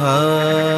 Ah.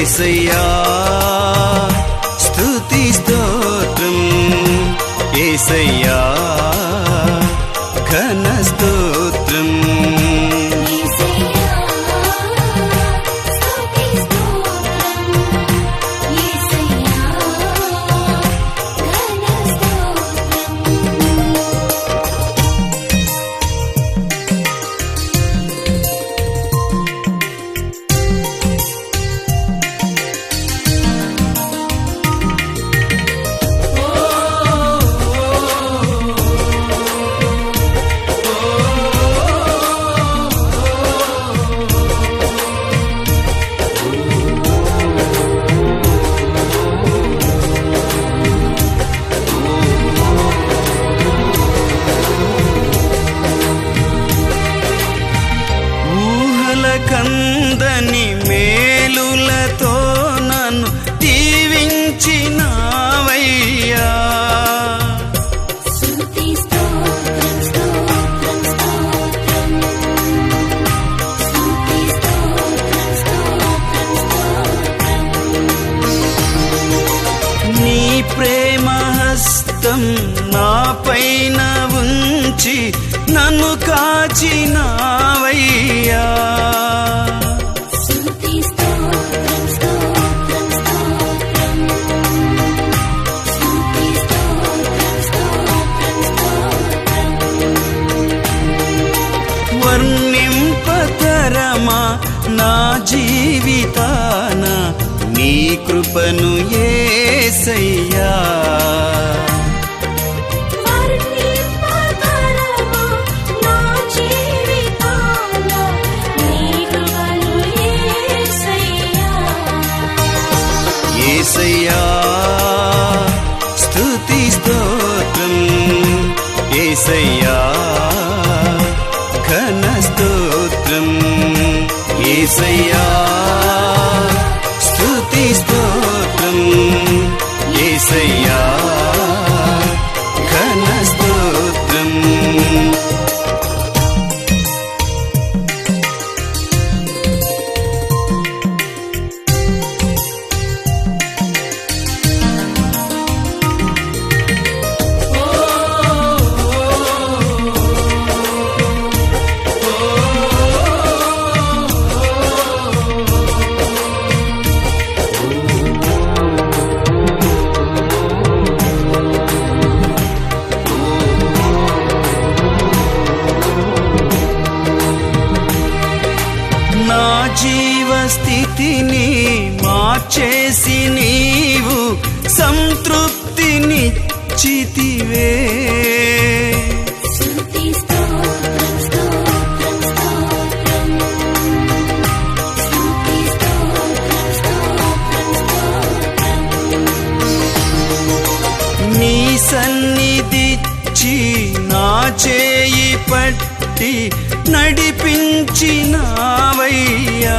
ఏసయ్యా స్తుతి స్తోత్రం. ఏసయ్యా జీవితం నా పైన ఉంచి నన్ను కాచినావయ్యా. వర్ణింపతరమా నా జీవితాన నీ కృపను ఏ సయ్యా say, స్థితిని మార్చేసి నీవు సంతృప్తినిచ్చితివే. నీ సన్నిధిచ్చి నా చేయి పట్టి నడిపించినావయ్యా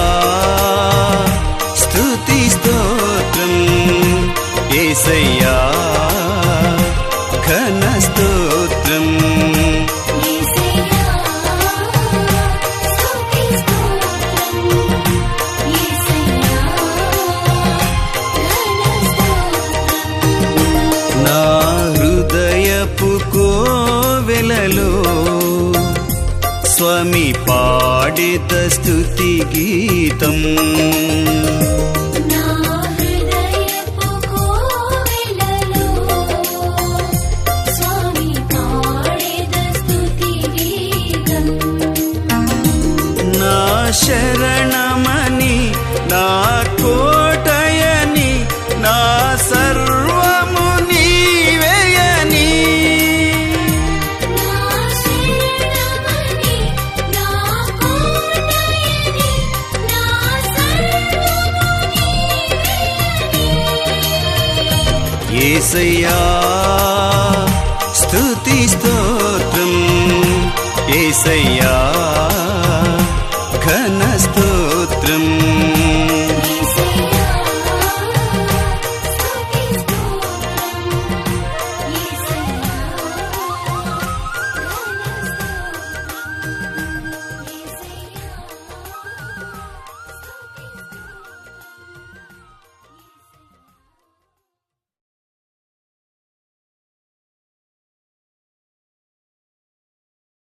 స్తుతి గీతం. ఏసయ్యా స్తుతి స్తోత్రం ఏసయ్యా ఘనస్తో